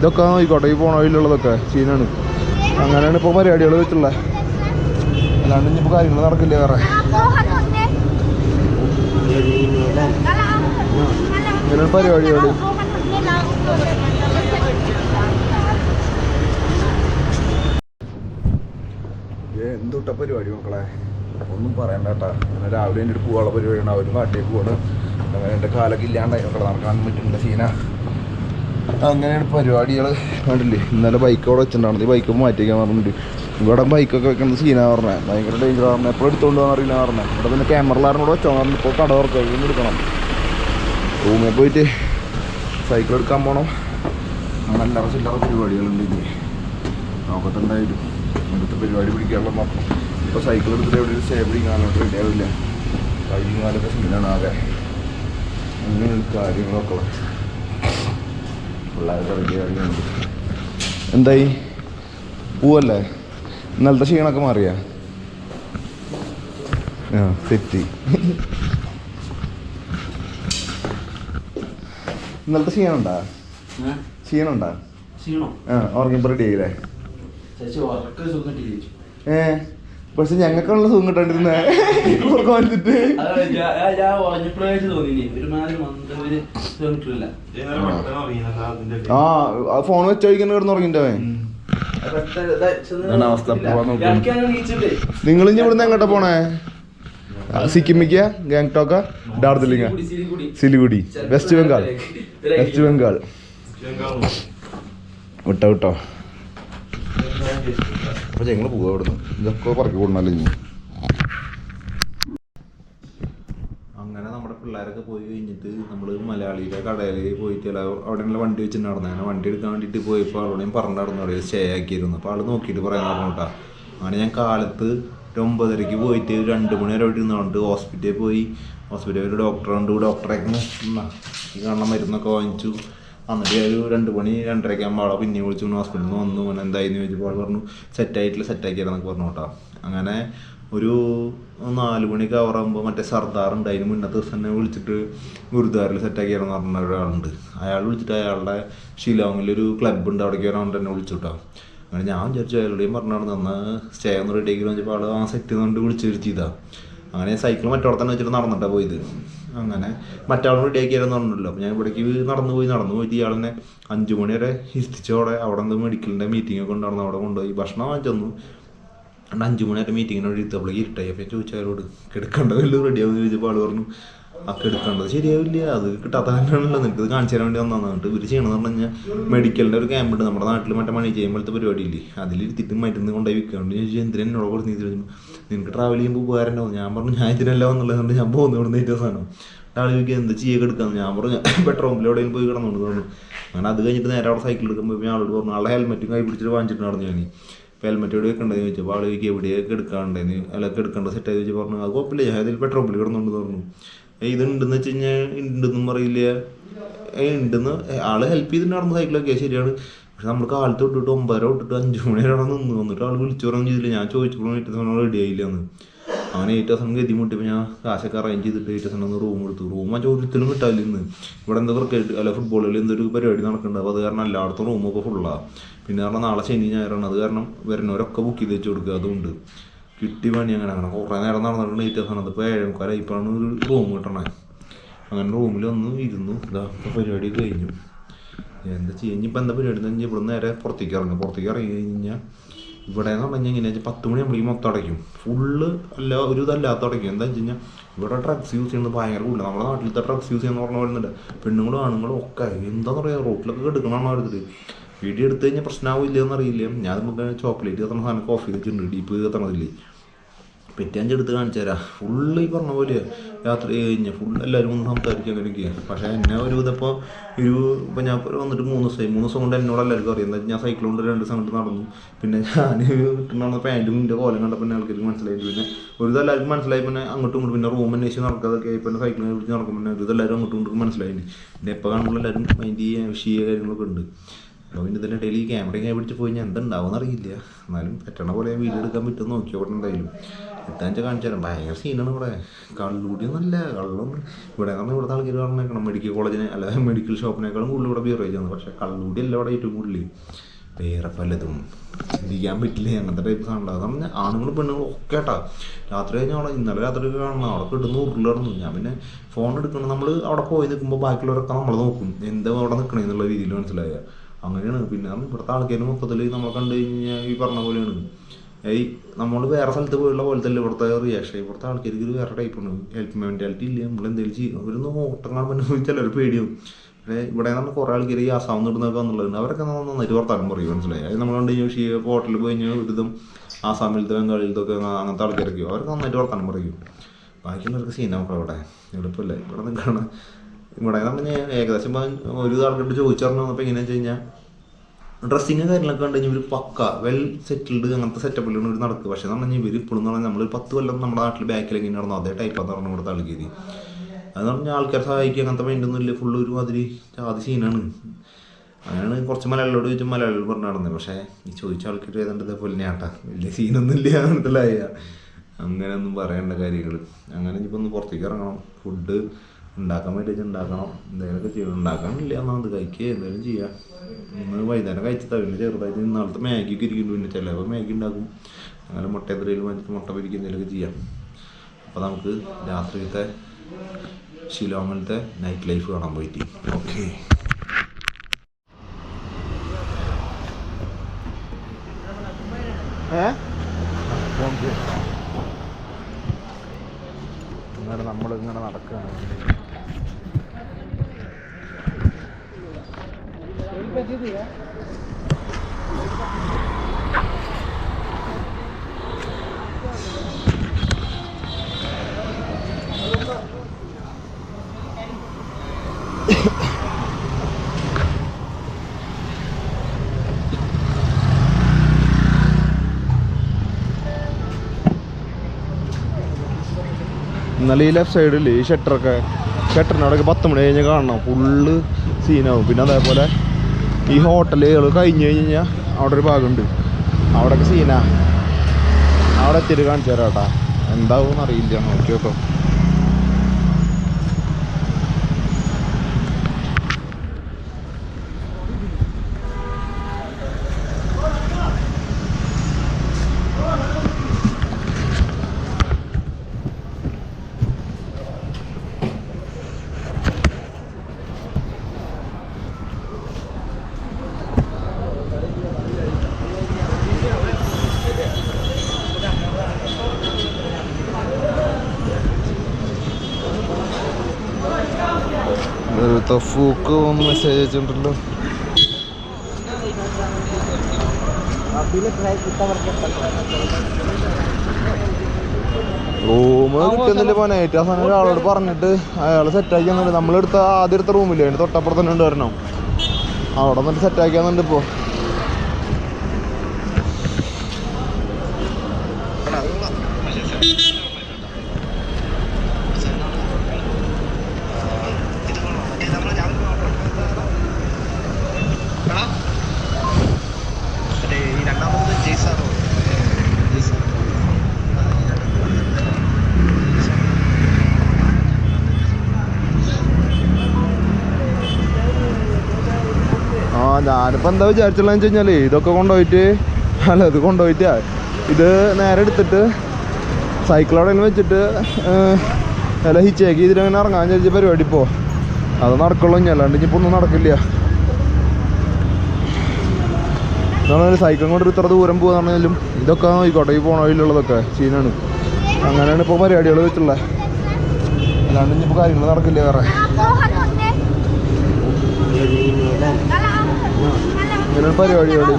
ഇതൊക്കെ നോക്കിക്കോട്ടെ ഈ പോണ വഴിയിലുള്ളതൊക്കെ സീനാണ് അങ്ങനെയാണ് ഇപ്പോൾ പരിപാടികൾ വെച്ചിട്ടുള്ളത് അല്ലാണ്ട് ഇനിയിപ്പോൾ കാര്യങ്ങൾ നടക്കില്ല വേറെ. ഇങ്ങനെയാണ് പരിപാടികൾ എന്തുട്ട പരിപാടി മക്കളെ? ഒന്നും പറയണ്ട കേട്ടാ അങ്ങനെ രാവിലെ എന്റെ ഒരു പോകാനുള്ള പരിപാടിയാണ്. അവർ കാട്ടിലേക്ക് പോകണം അങ്ങനെ എന്റെ കാലൊക്കെ ഇല്ലാണ്ടായി മക്കളെ. നടക്കാൻ പറ്റുന്നില്ല സീന അങ്ങനെയാണ് പരിപാടികൾ കണ്ടില്ലേ? ഇന്നലെ ബൈക്ക് അവിടെ വെച്ചിട്ടുണ്ടായിരുന്നു. ഈ ബൈക്ക് മാറ്റിക്കാൻ പറഞ്ഞിട്ടുണ്ട് ഇവിടെ ബൈക്കൊക്കെ വെക്കുന്നത് സീനാ പറഞ്ഞത് ഭയങ്കര ഡേഞ്ചർ പറഞ്ഞത് എപ്പോഴും എടുത്തുകൊണ്ട് പോകാൻ അറിയില്ല പറഞ്ഞത് ഇവിടെ പിന്നെ ക്യാമറലാറിനും കൂടെ വെച്ചോ? പറഞ്ഞു. ഇപ്പോൾ കട തുറക്കുക ഇന്ന് എടുക്കണം. റൂമിൽ പോയിട്ട് സൈക്കിൾ എടുക്കാൻ പോകണം അങ്ങനെ അല്ലറ ചില്ലറ പരിപാടികളുണ്ട് ഇനി. നോക്കത്തുണ്ടായാലും അടുത്ത പരിപാടി പിടിക്കാനുള്ള മാത്രം. ഇപ്പോൾ സൈക്കിൾ എടുത്തിട്ട് എവിടെ ഒരു സേവ് പിടിക്കാനോട്ട് റെഡി ആവില്ല. കഴിഞ്ഞ കാലൊക്കെ സീനാണ് ആകെ. അങ്ങനെയുള്ള കാര്യങ്ങളൊക്കെ എന്തായി? പോവല്ലേ? ഇന്നലത്തെ ക്ഷീണമൊക്കെ മാറിയാ? ആ തെറ്റി. ഇന്നലത്തെ ക്ഷീണുണ്ടാ ക്ഷീണുണ്ടാ ഓർക്കും ആ റെഡി ആയില്ലേ? ഏ? പക്ഷെ ഞങ്ങൾക്കുള്ള സുഖം കിട്ടാണ്ടിരുന്നേ. വന്നിട്ട് ആ ഫോൺ വെച്ച് കഴിക്കുന്ന കിടന്ന് ഉറങ്ങിണ്ടവൻ അവസ്ഥ. ഇനി ഇവിടുന്ന് എങ്ങോട്ടാ പോണേ? സിക്കിമിക്ക ഗാങ്ടോക്ക ഡാർജിലിംഗ സിലിഗുഡി വെസ്റ്റ് ബംഗാൾ. വെസ്റ്റ് ബംഗാൾ. വിട്ടോ വിട്ടോ. അപ്പൊ ഞങ്ങൾ പോവാ ഇവിടുന്ന്. ഇതൊക്കെ പറക്കി കൊടുക്കണല്ലോ ഇനി. അങ്ങനെ നമ്മുടെ പിള്ളേരൊക്കെ പോയി കഴിഞ്ഞിട്ട് നമ്മൾ മലയാളിയുടെ കടയിൽ പോയിട്ട് അവിടെ അവിടെയുള്ള വണ്ടി വെച്ച് അങ്ങനെ വണ്ടി എടുക്കാൻ വേണ്ടിയിട്ട് പോയപ്പോൾ അവളോടെയും പറഞ്ഞു നടന്നു. അവിടെ സ്റ്റേ ആക്കിയിരുന്നു. അപ്പോൾ ആൾ നോക്കിയിട്ട് പറയാൻ പറഞ്ഞു കേട്ടോ. അങ്ങനെ ഞാൻ കാലത്ത് ഒരു ഒമ്പതരയ്ക്ക് പോയിട്ട് രണ്ട് മണി വരെ അവിടെ ഇരുന്നുകൊണ്ട് ഹോസ്പിറ്റലിൽ പോയി. ഹോസ്പിറ്റലിൽ ഒരു ഡോക്ടറുണ്ട് ഡോക്ടറെ ഈ കാണുന്ന മരുന്നൊക്കെ വാങ്ങിച്ചു. എന്നിട്ട് ഒരു രണ്ട് മണി രണ്ടരയ്ക്ക് ആകുമ്പോൾ ആളെ പിന്നെ വിളിച്ചു ഹോസ്പിറ്റലിൽ നിന്ന് വന്നു. അങ്ങനെ എന്തായിരുന്നു ചോദിച്ചപ്പോൾ ആൾ പറഞ്ഞു സെറ്റായിട്ടില്ല സെറ്റാക്കിയാലെന്നൊക്കെ പറഞ്ഞു കേട്ടോ. അങ്ങനെ ഒരു നാല് മണി കവറാകുമ്പോൾ മറ്റേ സർദാർ ഉണ്ട് അതിന് മുന്നത്തെ ദിവസം തന്നെ വിളിച്ചിട്ട് ഗുരുദ്വാരയിൽ സെറ്റാക്കിയാലെന്ന് പറഞ്ഞ ഒരാളുണ്ട്. അയാൾ വിളിച്ചിട്ട് അയാളുടെ ഷിലോങ്ങിലൊരു ക്ലബ്ബ് ഉണ്ട്. അവിടേക്ക് വരാൻ തന്നെ വിളിച്ചു കേട്ടോ. അങ്ങനെ ഞാൻ വിചാരിച്ചു അയാളുടെയും പറഞ്ഞാണ് എന്നാൽ സ്റ്റേ ഒന്ന് റെഡി ആക്കി വെച്ചപ്പോൾ ആൾ ആ സെറ്റ് കൊണ്ട് വിളിച്ചു വരുത്തിയതാണ് അങ്ങനെ സൈക്കിൾ മറ്റവിടെ തന്നെ വെച്ചിട്ട് നടന്നിട്ടാണ് പോയത്. അങ്ങനെ. മറ്റാൾ റെഡിയാക്കിയാലെന്ന് പറഞ്ഞല്ലോ അപ്പോൾ ഞാൻ ഇവിടേക്ക് നടന്നു പോയി. നടന്നു പോയി ഇയാളെന്നെ അഞ്ചു മണി വരെ എത്തിച്ചോടെ അവിടെ നിന്ന് മെഡിക്കലിന്റെ മീറ്റിംഗ് ഒക്കെ ഉണ്ടായിരുന്നു. അവിടെ കൊണ്ടുപോയി. ഭക്ഷണം വാങ്ങിച്ചു അഞ്ചു മണി വരെ മീറ്റിങ്ങിന് വേണ്ടി ഇരുത്തപ്പോഴേക്ക് ഇരുട്ടായി. അപ്പം ചോദിച്ചു അയാളോട് കിടക്കേണ്ട വല്ലതും റെഡിയാവുമെന്ന് ചോദിച്ചപ്പോൾ ആൾ പറഞ്ഞു ആ എടുക്കേണ്ടത്. ശരിയാവില്ല. അത് കിട്ടാത്ത കാരണമാണല്ലോ നിനക്ക് ഇത് കാണിച്ചു തരാൻ വേണ്ടി വന്നതാണ് എന്നിട്ട് ഇവർ ചെയ്യണമെന്ന് പറഞ്ഞു കഴിഞ്ഞാൽ മെഡിക്കലിന്റെ ഒരു ക്യാമ്പ് ഉണ്ട്. നമ്മുടെ നാട്ടിൽ മറ്റേ മണി ചെയ്യുമ്പോഴത്തെ പരിപാടിയില്ലേ? അതിലിരുത്തിട്ട് മരുന്ന് കൊണ്ടുപോയി വിൽക്കാണ്ട് ചോദിച്ചാൽ ചോദിച്ചു എന്തിനാ എന്നോട് കൊടുത്ത് ചോദിച്ചു നിനക്ക് ട്രാവൽ ചെയ്യുമ്പോൾ ഉപകാരം ഞാൻ പറഞ്ഞു ഞാൻ ഇതിനല്ല എന്നുള്ളത് ഞാൻ പോകുന്നു ഇവിടെ നിന്ന് സാധനം ആൾ ചോദിക്കുക എന്ത് ചെയ്യുക എടുക്കാന്ന് ഞാൻ പറഞ്ഞു. പെട്രോൾ പമ്പിൽ എവിടെയും പോയി കിടന്നുകൊണ്ട് തോന്നുന്നു അങ്ങനെ അത് കഴിഞ്ഞിട്ട് നേരെ അവിടെ സൈക്കിൾ എടുക്കുമ്പോൾ ഞാൻ ആളോട് പറഞ്ഞു ആളെ ഹെൽമെറ്റും കൈ പിടിച്ചിട്ട് വാങ്ങിച്ചിട്ട് നടന്നു ഞാൻ. ഇപ്പോൾ ഹെൽമെറ്റ് എവിടെ വെക്കണ്ടെന്ന് ചോദിച്ചപ്പോൾ ആൾ ചോദിക്കുക എവിടെയൊക്കെ എടുക്കാണ്ടെന്ന് അല്ല എടുക്കേണ്ട. സെറ്റായി ചോദിച്ചു പറഞ്ഞു അത് കുഴപ്പമില്ല. ഞാൻ അതിൽ പെട്രോൾ പമ്പിൽ കിടന്നുകൊണ്ട് പറഞ്ഞു ഇത് ഉണ്ടെന്ന് വെച്ച് കഴിഞ്ഞാൽ ഉണ്ടെന്നും പറയില്ല ഏയ് ഉണ്ടെന്ന് ആൾ ഹെൽപ്പ് ചെയ്തിട്ടുണ്ടായിരുന്നു സൈക്കിളൊക്കെ ശരിയാണ്. പക്ഷെ നമ്മൾ കാലത്ത് തൊട്ടിട്ട് ഒമ്പതര തൊട്ടിട്ട് അഞ്ചു മണി വരെ അവിടെ നിന്ന് വന്നിട്ട് ആൾ വിളിച്ചു പറഞ്ഞു ചെയ്തില്ല. ഞാൻ ചോദിച്ചപ്പോഴും ഏറ്റവും സമയം റെഡി ആയില്ല എന്ന് അങ്ങനെ ഏറ്റവും സമയം ഗതി മുട്ടിയപ്പോൾ ഞാൻ കാശൊക്കെ അറേഞ്ച് ചെയ്തിട്ട് ഏറ്റവും സമയം റൂം എടുത്തു. റൂം ആ ചോദ്യത്തിലും കിട്ടാല്ല ഇന്ന്. ഇവിടെ എന്താ ക്രിക്കറ്റ് അല്ല ഫുട്ബോളിൽ എന്തൊരു പരിപാടി നടക്കുന്നുണ്ട്? അപ്പോൾ അത് കാരണം എല്ലായിടത്തും റൂമൊക്കെ ഫുള്ളാണ് പിന്നെ കാരണം നാളെ ശനി ഞായറാണ്. അത് കാരണം വരുന്നവരൊക്കെ ബുക്ക് ചെയ്ത് വെച്ച് കൊടുക്കുക. അതുകൊണ്ട് കിട്ടി പണി അങ്ങനെ അങ്ങനെ കുറേ നേരം നടന്നിട്ടുണ്ട്. ഏറ്റവും സമയത്ത് ഇപ്പോൾ ഏഴേമുക്കാലായി. ഇപ്പോഴാണ് ഒരു റൂം കിട്ടണേ. അങ്ങനെ റൂമിൽ വന്ന് ഇരുന്നു. ഇതാ ഇപ്പോൾ പരിപാടി കഴിഞ്ഞു. എന്താ ചെയ്യുക ഇനിയിപ്പോൾ എന്താ പരിപാടി വെച്ചാൽ ഇവിടെ നേരെ പുറത്തേക്ക് ഇറങ്ങും. പുറത്തേക്ക് ഇറങ്ങി കഴിഞ്ഞാൽ ഇവിടെ എന്ന് കഴിഞ്ഞാൽ വെച്ചാൽ പത്ത് മണി ആകുമ്പോൾ മൊത്തം അടയ്ക്കും. ഫുള്ള് അല്ല ഒരു ഇതല്ലാത്ത അടയ്ക്കും. എന്താ വെച്ച് കഴിഞ്ഞാൽ ഇവിടെ ഡ്രഗ്സ് യൂസ് ചെയ്യുന്നത് ഭയങ്കര കൂടുതൽ നമ്മുടെ നാട്ടിലത്തെ ഡ്രഗ്സ് യൂസ് ചെയ്യുന്ന പറഞ്ഞ വരുന്നുണ്ട് പെണ്ണുങ്ങളും ആണുങ്ങളും ഒക്കെ എന്താന്ന് പറയുക റോട്ടിലൊക്കെ എടുക്കണം അവരുടെ വീഡിയോ എടുത്തു കഴിഞ്ഞാൽ പ്രശ്നമാവില്ലെന്നറിയില്ലേ ഞാൻ നമുക്ക് ചോക്ലേറ്റ് കത്തണ സാധനം കോഫി വെച്ചിട്ടുണ്ട് ഡീപ്പ് കത്തണതില്ലേ. പെറ്റാഞ്ച് എടുത്ത് കാണിച്ചു തരാം ഫുള്ള് ഈ പറഞ്ഞ പോലെ യാത്ര കഴിഞ്ഞാൽ ഫുൾ എല്ലാവരും ഒന്ന് സംസാരിക്കുക അങ്ങനെയൊക്കെയാണ് പക്ഷേ എന്നെ ഒരു ഇതിപ്പോൾ ഒരു ഇപ്പോൾ ഞാൻ വന്നിട്ട് മൂന്ന് ദിവസമായി മൂന്ന് ദിവസം കൊണ്ട് എന്നോട് എല്ലാവർക്കും അറിയാം. എന്താ ഞാൻ സൈക്കിൾ കൊണ്ട് രണ്ട് ദിവസം കൊണ്ട് നടന്നു. പിന്നെ ഞാൻ കിട്ടുന്ന പാന്റും എന്റെ കോലം കണ്ടപ്പോൾ പിന്നെ ആൾക്കാർക്ക് മനസ്സിലായി പിന്നെ ഒരു ഇതെല്ലാവർക്കും മനസ്സിലായി. പിന്നെ അങ്ങോട്ടും ഇങ്ങോട്ടും പിന്നെ റൂം അന്വേഷിച്ച് നടക്കാതൊക്കെ ആയി. പിന്നെ സൈക്കിളിനെ വിളിച്ച് നടക്കും പിന്നെ ഒരു ഇതെല്ലാവരും അങ്ങോട്ടും ഇങ്ങോട്ടും മനസ്സിലായി പിന്നെ എപ്പോൾ കാണുമ്പോൾ എല്ലാവരും മൈൻഡ് ചെയ്യുക വിഷയ കാര്യങ്ങളൊക്കെ ഉണ്ട്. അപ്പോൾ പിന്നെ ഇതിന്റെ ഈ ക്യാമറയും കൈ പിടിച്ച് പോയി ഞാൻ എന്തുണ്ടാവും അറിയില്ല. എന്നാലും പറ്റണ പോലെ വീഡിയോ എടുക്കാൻ പറ്റുമെന്ന് നോക്കിയോട്ടെ എന്തായാലും. എത്താൻ കാണിച്ചു തരാം ഭയങ്കര സീനാണ് ഇവിടെ. കള്ളുകൂടിയൊന്നുമല്ല കള്ളും ഇവിടെ കാരണം ഇവിടുത്തെ ആൾക്കാർ പറഞ്ഞേക്കണം മെഡിക്കൽ കോളേജിന് അല്ല മെഡിക്കൽ ഷോപ്പിനേക്കാളും കൂടുതൽ ഇവിടെ ബിയറേജ് ആണ് പക്ഷേ കള്ളുകൂടി അല്ല ഇവിടെ ഏറ്റവും കൂടുതൽ വേറെ പലതും ചിന്തിക്കാൻ പറ്റില്ല അങ്ങനത്തെ ടൈപ്പ് സാധനം അത് പറഞ്ഞാൽ ആണുങ്ങളും പെണ്ണുങ്ങളും ഒക്കെ കേട്ടാ രാത്രി കഴിഞ്ഞാൽ അവിടെ ഇന്നലെ രാത്രി കാണണം. അവിടെ കിട്ടുന്ന ഉരുളിറന്നു ഞാൻ പിന്നെ ഫോൺ എടുക്കണം നമ്മൾ അവിടെ പോയി നിൽക്കുമ്പോൾ ബാക്കിയുള്ളവരൊക്കെ നമ്മൾ നോക്കും. എന്താ അവിടെ നിൽക്കണേ എന്നുള്ള രീതിയിൽ മനസ്സിലായ അങ്ങനെയാണ്. പിന്നെ നമ്മൾ ഇവിടുത്തെ ആൾക്കാർ മൊത്തത്തിൽ നമ്മളെ കണ്ടു കഴിഞ്ഞാൽ ഈ പറഞ്ഞ പോലെയാണ്. ഈ നമ്മൾ വേറെ സ്ഥലത്ത് പോയുള്ള പോലെ തന്നെ ഇവിടുത്തെ റിയാക്ഷൻ ഇവിടുത്തെ ആൾക്കാർക്ക് ഒരു വേറെ ടൈപ്പാണ് ഹെൽപ്പ് മെന്റാലിറ്റി ഇല്ല. നമ്മൾ എന്തെങ്കിലും ചെയ്യും. അവരൊന്ന് ഓട്ടം കാണുമ്പോൾ ചിലർ പേടിയും പക്ഷേ ഇവിടെ നമ്മൾ കുറേ ആൾക്കാർ ഈ അസാം നിടുന്നൊക്കെ വന്നുള്ളത് അവരൊക്കെ നമ്മൾ നന്നായിട്ട് വർത്താനം പറയും മനസ്സിലായി? അത് നമ്മൾ കണ്ടു കഴിഞ്ഞാൽ ഷീ ഹോട്ടലിൽ പോയി കഴിഞ്ഞാൽ ഒരുതും ആസാമിലത്തെ ബംഗാളിലത്തെ ഒക്കെ അങ്ങനത്തെ ആൾക്കാരൊക്കെ അവർക്ക് നന്നായിട്ട് വർത്താനം പറയും. ബാക്കിയുള്ളവർക്ക് സീൻ നമുക്ക് അവിടെ. എളുപ്പമല്ലേ ഇവിടെ നിൽക്കണം ഇവിടെ നമ്മൾ ഏകദേശം ഒരു ആൾക്കാരോട് ചോദിച്ചറിഞ്ഞു വന്നപ്പോൾ എങ്ങനെയാണെന്ന് വെച്ച് കഴിഞ്ഞാൽ ഡ്രസ്സിങ് കാര്യങ്ങളൊക്കെ കണ്ടു കഴിഞ്ഞാൽ ഇവർ പക്ക വെൽ സെറ്റിൽഡ് അങ്ങനത്തെ സെറ്റപ്പിലാണ് ഇവർ നടക്കുക. പക്ഷേ എന്ന് പറഞ്ഞാൽ ഇവർ ഇപ്പോഴും പറഞ്ഞാൽ നമ്മൾ പത്ത് കൊല്ലം നമ്മുടെ നാട്ടിൽ ബാക്കിൽ എങ്ങനെ നടന്നു. അതേ ടൈപ്പാന്ന് പറഞ്ഞു ഇവിടെ ആൾക്കാർ അതെന്ന് പറഞ്ഞാൽ ആൾക്കാരെ സഹായിക്കുക അങ്ങനത്തെ മൈൻഡൊന്നും ഇല്ല. ഫുള്ള് ഒരു മാതിരി ജാതി സീനാണ് അങ്ങനെയാണ് കുറച്ച് മലയാളികളോട് ചോദിച്ചാൽ മലയാളികൾ പറഞ്ഞു നടന്നത്. പക്ഷേ ഈ ചോദിച്ച ആൾക്കാർ ഏതാണ്ട് ഇതേപോലെ ഞാട്ടാ വലിയ സീനൊന്നും ഇല്ല മനസ്സിലായ അങ്ങനെ ഒന്നും പറയേണ്ട കാര്യങ്ങൾ അങ്ങനെ ഇനിയിപ്പോൾ ഒന്ന് പുറത്തേക്ക് ഇറങ്ങണം. ഫുഡ് ഉണ്ടാക്കാൻ വേണ്ടി ഉണ്ടാക്കണം. എന്തെങ്കിലുമൊക്കെ ചെയ്യണം ഉണ്ടാക്കാനില്ല എന്നാൽ അത് കഴിക്കുക എന്തെങ്കിലും ചെയ്യാം. ഇന്ന് വൈകുന്നേരം കഴിച്ചിട്ടാ പിന്നെ ചെറുതായിട്ട് ഇന്നാളത്തെ മാഗി ഒക്കെ ഇരിക്കുന്നു പിന്നെ ചിലപ്പോൾ മാഗി ഉണ്ടാക്കും. അങ്ങനെ മുട്ട എന്തെങ്കിലും വാങ്ങിച്ചിട്ട് മുട്ട പൊരിക്കുക എന്തെങ്കിലുമൊക്കെ ചെയ്യാം. അപ്പോൾ നമുക്ക് രാത്രിയിലത്തെ ഷിലോങ്ങിലത്തെ നൈറ്റ് ലൈഫ് കാണാൻ പോയിട്ട്. ഓക്കെ അങ്ങനെ നമ്മളിങ്ങനെ നടക്കുകയാണ്. ഇന്നലെ ഈ ലെഫ്റ്റ് സൈഡിൽ ഈ ഷട്ടറൊക്കെ ഷട്ടറിനോടൊക്കെ പത്ത് മണി കഴിഞ്ഞ് കാണണം. ഫുള്ള് സീനാവും പിന്നെ അതേപോലെ ഈ ഹോട്ടലുകൾ കഴിഞ്ഞ് കഴിഞ്ഞ് കഴിഞ്ഞാൽ അവിടെ ഒരു ഭാഗമുണ്ട്. അവിടെയൊക്കെ സീനാ അവിടെ എത്തിയിട്ട് കാണിച്ചു തരാം കേട്ടാ. എന്താവും അറിയില്ല നോക്കി നോക്കാം തഫൂക്ക് ഒന്ന് മെസ്സേജ് അയച്ചിട്ടുണ്ടല്ലോ. റൂം കിട്ടുന്നില്ല പോനെ ഏറ്റവും സമയം ഒരാളോട് പറഞ്ഞിട്ട് അയാൾ സെറ്റാക്കി തന്നിട്ട് നമ്മളെടുത്ത ആദ്യം എടുത്ത റൂമില്ലേ അതിന് തൊട്ടപ്പുറത്ത് തന്നെ ഉണ്ട് വരണം അവിടെ നിന്നിട്ട് സെറ്റാക്കി തന്നിട്ട് ഇപ്പോൾ ഞാനിപ്പോൾ എന്താ വിചാരിച്ചുള്ളതെന്ന് വെച്ച് കഴിഞ്ഞാൽ ഇതൊക്കെ കൊണ്ടുപോയിട്ട് അല്ല ഇത് കൊണ്ടുപോയിട്ട് ഇത് നേരെ എടുത്തിട്ട് സൈക്കിൾ അവിടെ വെച്ചിട്ട് അല്ല ഹിച്ചേക്ക് അങ്ങനെ ഇറങ്ങാൻ വിചാരിച്ച പരിപാടി ഇപ്പോൾ അത് നടക്കുള്ളൂ ഇനി അല്ലാണ്ട് ഇനിയിപ്പോൾ ഒന്നും നടക്കില്ല. സൈക്കിൾ കൊണ്ട് ഇത്ര ദൂരം പോകാന്നാണെങ്കിലും ഇതൊക്കെ നോക്കിക്കോട്ടെ ഈ പോണ വഴിയിലുള്ളതൊക്കെ സീനാണ് അങ്ങനെയാണ് ഇപ്പോൾ പരിപാടികൾ വെച്ചിട്ടുള്ളത് അല്ലാണ്ട് ഇനിയിപ്പോൾ കാര്യങ്ങൾ നടക്കില്ല വേറെ. ഇങ്ങനെയാണ് പരിപാടിയോട്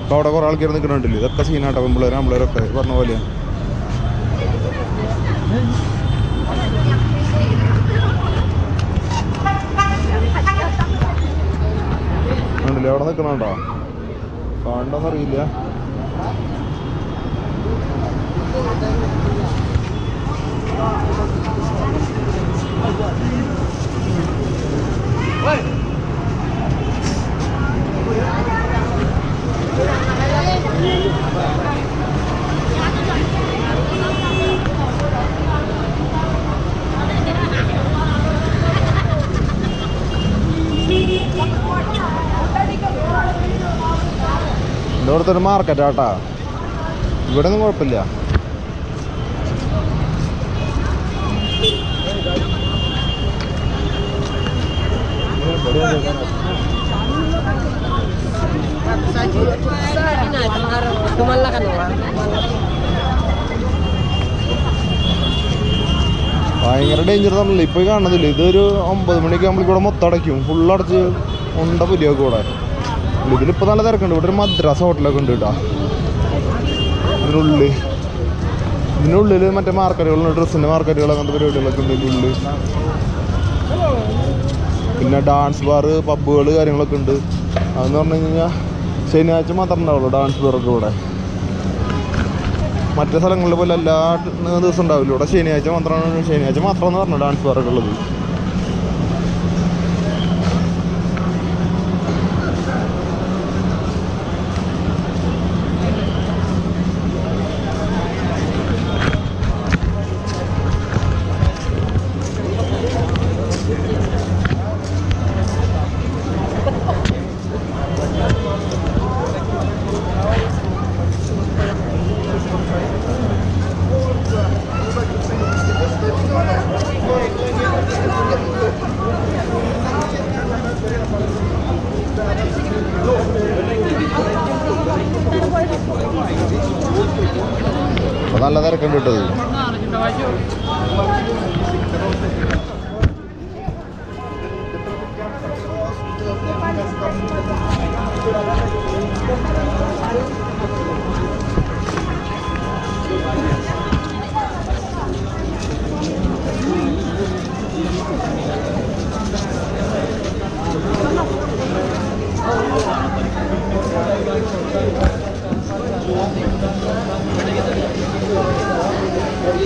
അപ്പോൾ അവിടെ കുറേ ആൾക്കാർ നിൽക്കുന്നുണ്ടല്ലോ ഇതൊക്കെ സീനാട്ടോ പെമ്പിള്ളേർ ആമ്പിള്ളേരൊക്കെ പറഞ്ഞ പോലെ നിൽക്കണുണ്ടോ കാണണമെന്നറിയില്ല ഒരു മാർക്കറ്റ് ആട്ടാ. ഇവിടെ ഒന്നും കുഴപ്പമില്ല. ഭയങ്കര ഡേഞ്ചർ തന്നല്ലേ ഇപ്പോൾ കാണുന്നില്ല ഇതൊരു ഒമ്പത് മണിക്ക് നമ്മൾ ഇവിടെ മൊത്തം അടയ്ക്കും. ഫുൾ അടച്ച് ഉണ്ട പുലിയൊക്കെ ഇവിടെ ഇതിലിപ്പോൾ നല്ല തിരക്കുണ്ട്. ഇവിടെ ഒരു മദ്രാസ് ഹോട്ടലൊക്കെ ഉണ്ട് കേട്ടോ ഇതിനുള്ളിൽ. ഇതിനുള്ളിൽ മറ്റേ മാർക്കറ്റുകളുണ്ട്. ഡ്രസ്സിന്റെ മാർക്കറ്റുകൾ അങ്ങനത്തെ പരിപാടികളൊക്കെ ഉണ്ട് ഇതിനുള്ളിൽ. പിന്നെ ഡാൻസ് ബാർ പബ്ബുകൾ കാര്യങ്ങളൊക്കെ ഉണ്ട്. അതെന്ന് പറഞ്ഞു കഴിഞ്ഞാൽ ശനിയാഴ്ച മാത്രമേ ഉണ്ടാവുള്ളൂ ഡാൻസ് ബാറൊക്കെ ഇവിടെ. മറ്റു സ്ഥലങ്ങളിൽ പോലെ എല്ലാ ദിവസം ഉണ്ടാവില്ല. ഇവിടെ ശനിയാഴ്ച മാത്രമാണ്. ശനിയാഴ്ച മാത്രമെന്ന് പറഞ്ഞു ഡാൻസ് ബാറൊക്കെ ഉള്ളത്.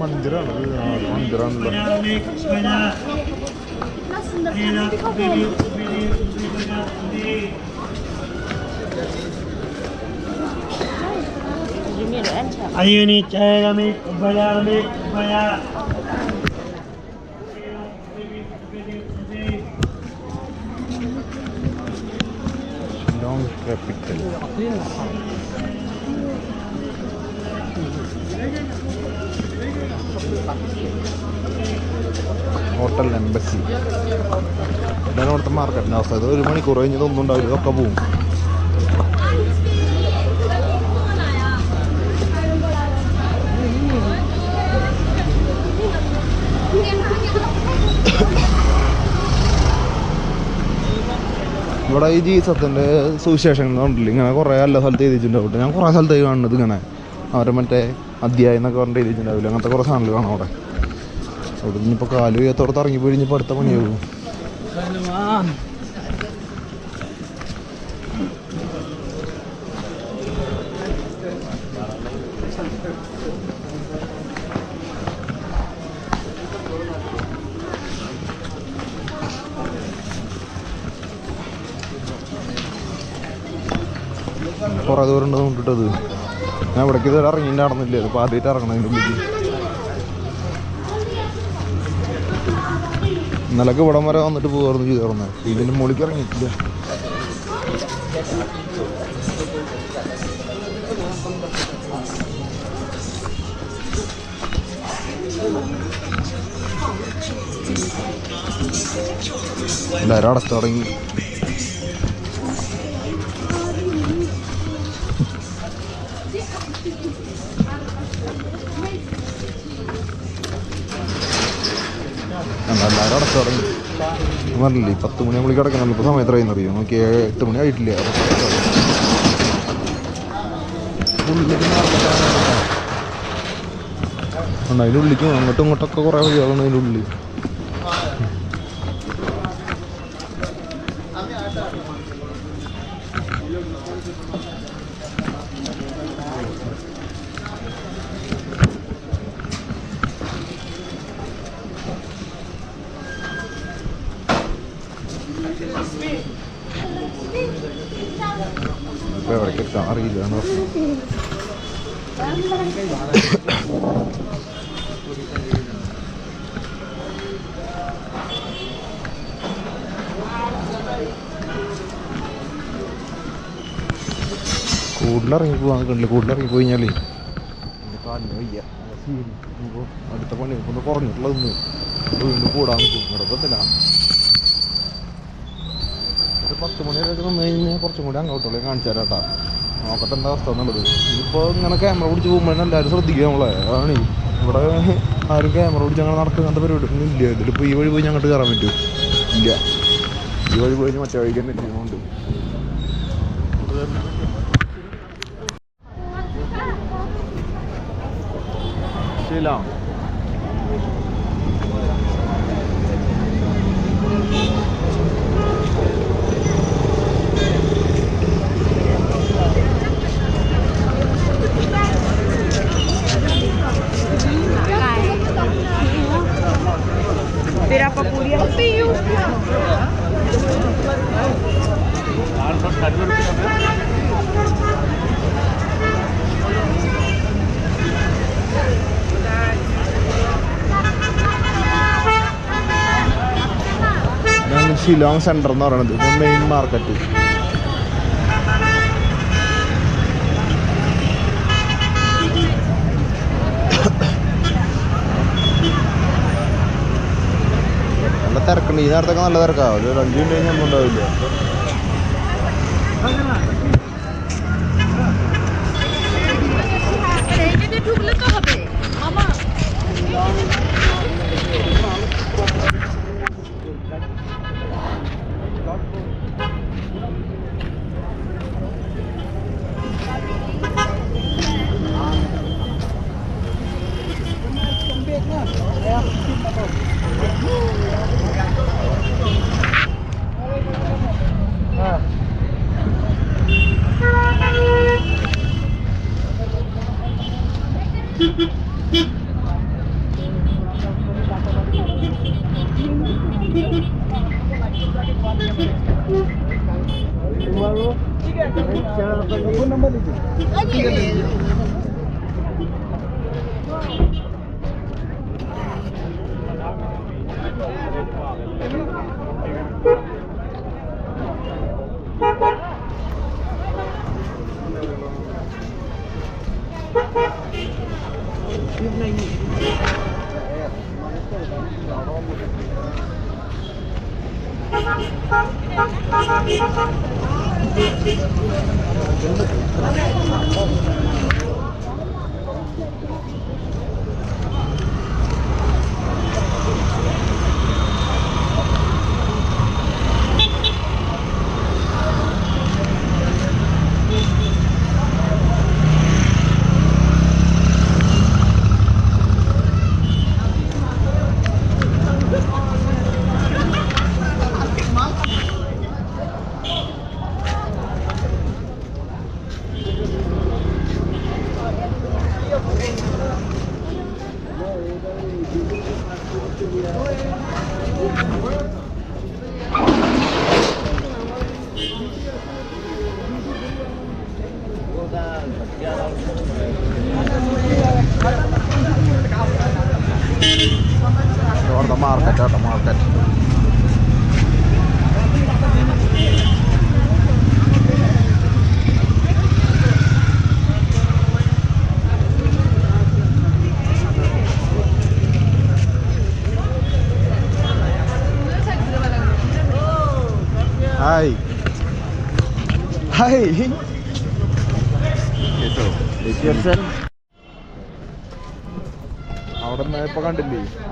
मंदिरा मंदिरा मंदिरा മന്ദിരാണല്ലോ unit chayami bayami baya. Shillong capital hotel embassy ഇതാണ് ഇവിടുത്തെ മാർക്കറ്റിന്റെ അവസ്ഥ. ഇത് ഒരു മണിക്കൂർ കഴിഞ്ഞത് ഉണ്ടാവില്ല. ഇതൊക്കെ പോവും ഇവിടെ ഈ ജീസത്തിന്റെ സുവിശേഷം കണ്ടില്ല ഇങ്ങനെ കുറേ നല്ല സ്ഥലത്ത് എഴുതിയിട്ടുണ്ടാവും. ഞാൻ കുറേ സ്ഥലത്തേക്ക് കാണുന്നത് ഇങ്ങനെ. അവരെ മറ്റേ അധ്യായം എന്നൊക്കെ പറഞ്ഞിട്ട് എഴുതിയിട്ടുണ്ടാവില്ല. അങ്ങനത്തെ കുറേ സാധനങ്ങൾ കാണാം അവിടെ. അവിടെ ഇനിയിപ്പോൾ കാൽ ഉയരത്തോടത്ത് ഇറങ്ങി പോയി ഇനിയിപ്പോൾ അടുത്ത പണിയാകും കൊണ്ടിട്ടത്. ഞാൻ ഇവിടേക്ക് ഇതുവരെ ഇറങ്ങി നടന്നില്ല. ഇപ്പോൾ ആദ്യമായിട്ട് ഇറങ്ങണം അതിന്റെ ഉള്ളിൽ ഇന്നലൊക്കെ ഇവിടം വരെ വന്നിട്ട് പോകാറുണ്ട് ചെയ്തായിരുന്നു ഇതിന്റെ മുകളിലേക്ക് ഇറങ്ങിയിട്ടില്ല. എല്ലാവരും അടച്ചു തുടങ്ങി. അടച്ചു തുടങ്ങി. പറഞ്ഞില്ലേ പത്ത് മണി കിടക്കണമല്ലോ കിടക്കണം. ഇപ്പോൾ സമയം അറിയുന്ന അറിയോ? നോക്കി എട്ട് മണി ആയിട്ടില്ല? ഉള്ളിക്കും അങ്ങോട്ടും ഇങ്ങോട്ടൊക്കെ കുറേ വഴികളുണ്ട് അതിന്റെ അറിയില്ല എന്ന് പറഞ്ഞു. കൂടുതലിറങ്ങി പോകാൻ കണ്ടില്ല? കൂടുതലിറങ്ങി പോയി അടുത്ത പണി ഒന്ന് കുറഞ്ഞിട്ടുള്ളതൊന്നും വീണ്ടും കൂടാൻ നിൽക്കും ഒരു പത്ത് മണി വരെയൊക്കെ നിന്ന് കഴിഞ്ഞാൽ കുറച്ചും കൂടി അങ്ങോട്ടുള്ള കാണിച്ചു തരാം കേട്ടോ. നോക്കട്ടെ എന്താ അവസ്ഥ എന്നുള്ളത്. ഇതിപ്പോൾ ഇങ്ങനെ ക്യാമറ പിടിച്ച് പോകുമ്പോഴാണ് എല്ലാവരും ശ്രദ്ധിക്കുക നമ്മളെ. അതാണ് ഇവിടെ ആരും ക്യാമറ പിടിച്ച് അങ്ങനെ നടക്കുന്ന പരിപാടി ഒന്നും ഇല്ല. ഇതിലിപ്പോൾ ഈ വഴി പോയി ഞങ്ങോട്ട് കയറാൻ പറ്റുമോ ഇല്ല. ഈ വഴി പോയി മറ്റേ വഴിക്ക് തന്നെ ചെയ്യുന്നുണ്ട് ശീലം ഞാൻ ഷിലോങ് സെന്റർ എന്ന് പറയുന്നത്. ഇത് മെയിൻ മാർക്കറ്റ് നല്ല തിരക്കുണ്ട്. ഈ നേരത്തൊക്കെ നല്ല തിരക്കാണ് ഒരു അഞ്ച് മിനിറ്റ് കഴിഞ്ഞാൽ ഒന്നും ഉണ്ടാവില്ല. മാർക്കറ്റ് കേട്ടോ മാർക്കറ്റ്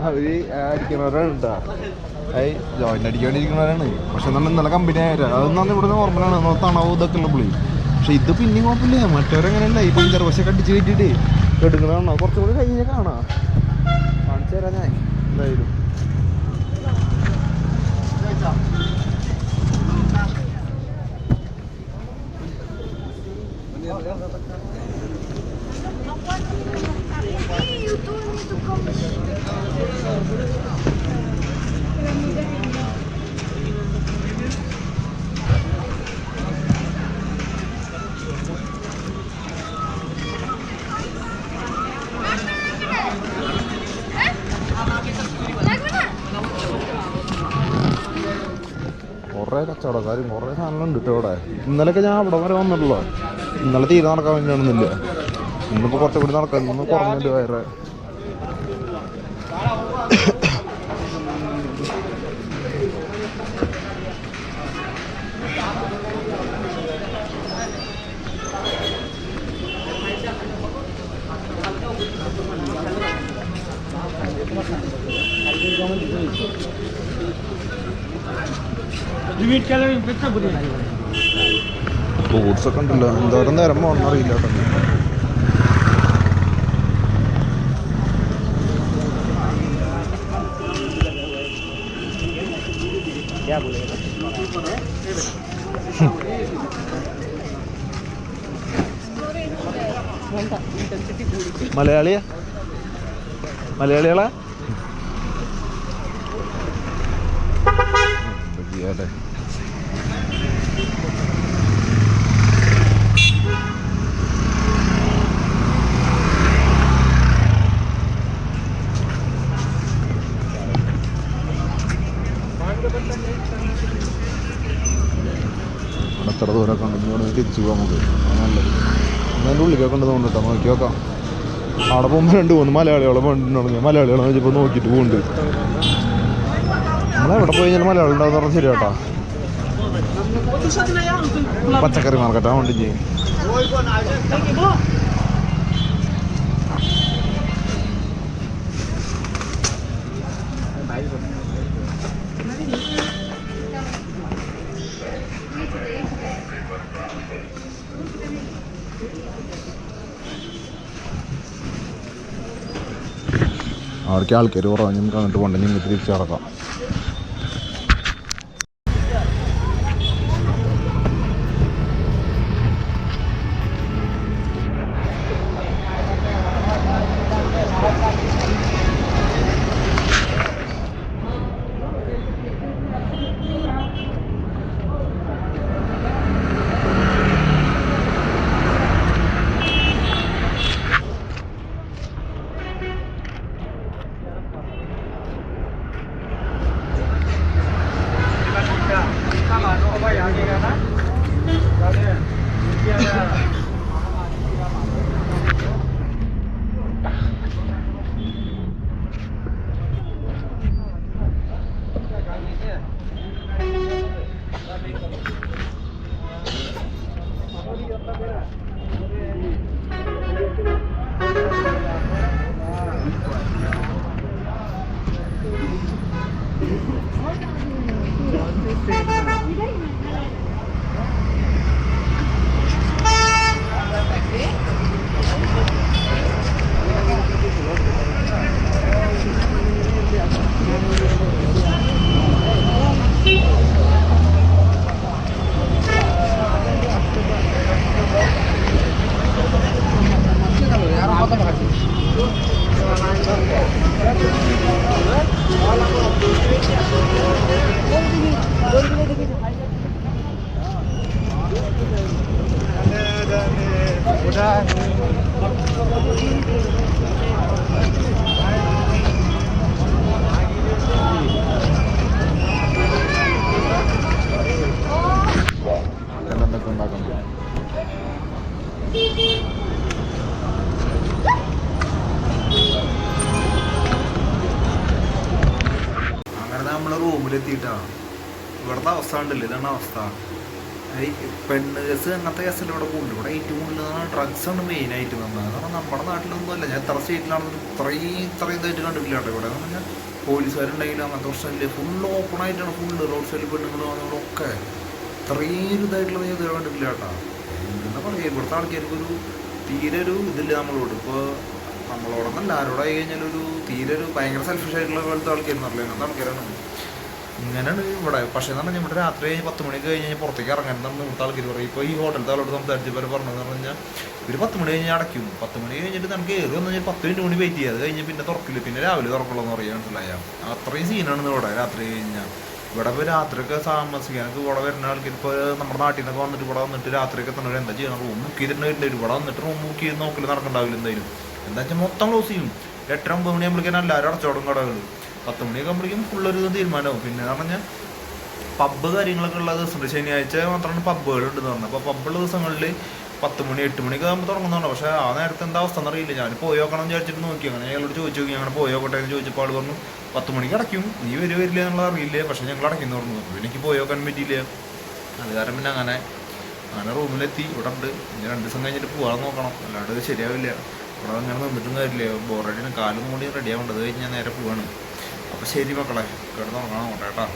അവർ അടിക്കാണ്ടിരിക്കുന്നവരാണ് പക്ഷെ നമ്മൾ നല്ല കമ്പനി ആയാലും അതൊന്നും ഇവിടെ നോർമലാണ് തണവ് ഇതൊക്കെ ഉള്ള പുള്ളി. പക്ഷെ ഇത് പിന്നെയും കുഴപ്പമില്ല. മറ്റവരെങ്ങനെയല്ല. ഈ പഞ്ചർ പക്ഷെ കടിച്ച് കയറ്റിട്ട് എടുക്കുന്നതാണോ കുറച്ചുകൂടി കഴിഞ്ഞ കാണാം. കാണിച്ചു തരാം ഞാൻ. എന്തായാലും. സാധനങ്ങളുണ്ട് കേട്ടോ ഇവിടെ. ഇന്നലെയൊക്കെ ഞാൻ അവിടെ വരെ വന്നിട്ടുള്ളൂ ഇന്നലെ തീരെ നടക്കാൻ വേണ്ടി ഇന്നിപ്പോൾ കുറച്ചുകൂടി നടക്കാൻ കുറഞ്ഞിട്ട് വേറെ ഫ്രൂട്ട്സ് ഒക്കെ ഉണ്ടല്ലോ. എന്തോരം നേരം പോകണം അറിയില്ല കേട്ടോ. മലയാളിയാ മലയാളികളാ? എന്താ ചെയ്യാല്ലേ അവിടെ എത്ര ദൂരമൊക്കെ ഉണ്ടെങ്കിൽ ഇവിടെ നിന്ന് തിരിച്ചു പോകാം നമുക്ക് അതാണ് നല്ലത് അതിന്റെ ഉള്ളിലൊക്കെ ഉണ്ട് തോന്നുന്നു കേട്ടോ നോക്കി നോക്കാം. അവിടെ പോകുമ്പോൾ രണ്ട് പോകുന്നു മലയാളികളെ വേണ്ടിട്ടുണ്ടെങ്കിൽ മലയാളികളെ വെച്ചപ്പോൾ നോക്കിയിട്ട് പോകുന്നുണ്ട് നമ്മളെവിടെ പോയി കഴിഞ്ഞാൽ മലയാളം ഉണ്ടാകുന്ന പറഞ്ഞാൽ ശരി കേട്ടോ. പച്ചക്കറി മാർക്കറ്റാ വണ്ടി ചെയ്യും അവിടേക്ക് ആൾക്കാർ കുറവാണ് നമുക്ക് അങ്ങോട്ട് പോകണ്ട. നിങ്ങൾക്ക് തിരിച്ചു അങ്ങനെ നമ്മൾ റൂമിലെത്തിയിട്ടാണ്. ഇവിടുത്തെ അവസ്ഥ ഉണ്ടല്ലോ ഇതാണ് അവസ്ഥ. പെണ്ണ് കേസ് അങ്ങനത്തെ കേസല്ല ഇവിടെ കൂടുതൽ ഇവിടെ ഏറ്റവും കൂടുതൽ ഡ്രഗ്സ് ആണ് മെയിൻ ആയിട്ട് വന്നത്. കാരണം നമ്മുടെ നാട്ടിലൊന്നും അല്ല ഞാൻ എത്ര സ്റ്റേറ്റിലാണെങ്കിലും ഇത്രയും ഇത്രയും ഇതായിട്ട് കണ്ടിട്ടില്ല ഇവിടെ. പറഞ്ഞാൽ പോലീസുകാരുണ്ടെങ്കിലും അങ്ങനത്തെ പ്രശ്നമില്ല. ഫുൾ ഓപ്പൺ ആയിട്ടാണ് ഫുള്ള് റോഡ് സൈഡിൽ പെണ്ണുങ്ങളും ഒക്കെ ഇത്രയും ഇതായിട്ടുള്ളത് ഞാൻ കണ്ടിട്ടില്ല കേട്ടോ പറയുക ഇവിടുത്തെ ആൾക്കാർക്ക് ഒരു തീരെ ഒരു ഇതില്ല നമ്മളോട്. ഇപ്പോൾ നമ്മളോടൊന്നല്ല ആരോടായി കഴിഞ്ഞാൽ ഒരു തീരെ ഒരു ഭയങ്കര സെൽഫിഷ് ആയിട്ടുള്ള പോലത്തെ ആൾക്കാരെന്നറിയില്ല അങ്ങനത്തെ ആൾക്കാരാണ്. ഇങ്ങനെയാണ് ഇവിടെ. പക്ഷേ എന്ന് പറഞ്ഞാൽ ഇവിടെ രാത്രി പത്ത് മണിക്ക് കഴിഞ്ഞ് കഴിഞ്ഞാൽ പുറത്തേക്ക് ഇറങ്ങാൻ നമ്മൾ ഇവിടുത്തെ ആൾക്കാർ പറയും. ഇപ്പോൾ ഈ ഹോട്ടലത്തെ ആളോട് സംസാരിച്ചപ്പോൾ പറഞ്ഞതെന്ന് പറഞ്ഞു കഴിഞ്ഞാൽ ഇവർ പത്ത് മണി കഴിഞ്ഞ് അടയ്ക്കും. പത്ത് മണി കഴിഞ്ഞിട്ട് നമുക്ക് കയറി വന്നു കഴിഞ്ഞാൽ പത്ത് മിനിറ്റ് മണി വെയിറ്റ് ചെയ്യുക അത് കഴിഞ്ഞ് പിന്നെ തുറക്കില്ല. പിന്നെ രാവിലെ തുറക്കുള്ളൂ എന്ന് പറയാൻ മനസ്സിലായ? അത്രയും സീനാണ് ഇവിടെ രാത്രി കഴിഞ്ഞാൽ ഇവിടെ ഇപ്പോൾ രാത്രിയൊക്കെ താമസിക്കാനൊക്കെ ഇവിടെ വരുന്ന ആൾക്കാർ ഇപ്പോൾ നമ്മുടെ നാട്ടിൽ നിന്നൊക്കെ വന്നിട്ട് ഇവിടെ വന്നിട്ട് രാത്രിയൊക്കെ തന്നെ എന്താ ചെയ്യണം? റൂം ബുക്ക് ചെയ്തിട്ടുണ്ടായിരുന്നു ഇവിടെ വന്നിട്ട് റൂം ബുക്ക് ചെയ്ത് നോക്കൽ നടക്കണ്ടാവില്ല എന്തായാലും. എന്താ വെച്ചാൽ മൊത്തം ക്ലോസ് ചെയ്യും. എട്ടര ഒമ്പത് മണിയാകുമ്പോഴേക്കും എല്ലാവരും അടച്ചോടും കടകൾ പത്ത് മണിയൊക്കെ ആകുമ്പോഴേക്കും ഫുള്ളൊരു തീരുമാനമാവും. പിന്നെ എന്ന് പറഞ്ഞാൽ പബ്ബ് കാര്യങ്ങളൊക്കെ ഉള്ള ദിവസമുണ്ട്. ശനിയാഴ്ച മാത്രമാണ് പബ്ബുകളുണ്ടെന്ന് പറഞ്ഞത്. അപ്പോൾ പബ്ബുള്ള ദിവസങ്ങളിൽ പത്ത് മണി എട്ട് മണിക്ക് ആകുമ്പോൾ തുടങ്ങുന്നുണ്ട് പക്ഷേ ആ നേരത്തെ എന്താ അവസ്ഥ എന്നറിയില്ല. ഞാൻ പോയി നോക്കണം എന്ന് വിചാരിച്ചിട്ട് നോക്കി അങ്ങനെ ഞങ്ങളോട് ചോദിച്ചു നോക്കി. അങ്ങനെ പോയി നോക്കട്ടെ എന്ന് ചോദിച്ചപ്പോൾ ആൾ പറഞ്ഞു പത്ത് മണിക്ക് അടയ്ക്കും. നീ വരും വരില്ല എന്നുള്ള അറിയില്ലേ. പക്ഷേ ഞങ്ങൾ അടയ്ക്കുന്നു പറഞ്ഞു. അപ്പോൾ എനിക്ക് പോയി നോക്കാൻ പറ്റിയില്ല. അത് കാരണം പിന്നെ അങ്ങനെ അങ്ങനെ റൂമിലെത്തി. ഇവിടെ ഉണ്ട്. ഇനി രണ്ട് ദിവസം കഴിഞ്ഞിട്ട് പോകാൻ നോക്കണം. അല്ലാണ്ട് ശരിയാവില്ല. ഇവിടെ അങ്ങനെ നിന്നിട്ടും കാര്യമില്ല. ബോറടിന് കാലും കൂടി റെഡിയാവേണ്ടത് കഴിഞ്ഞ് ഞാൻ നേരെ പോവാണ്. അപ്പോൾ ശരി മക്കളെ കിടന്ന് നോക്കണം കേട്ടോ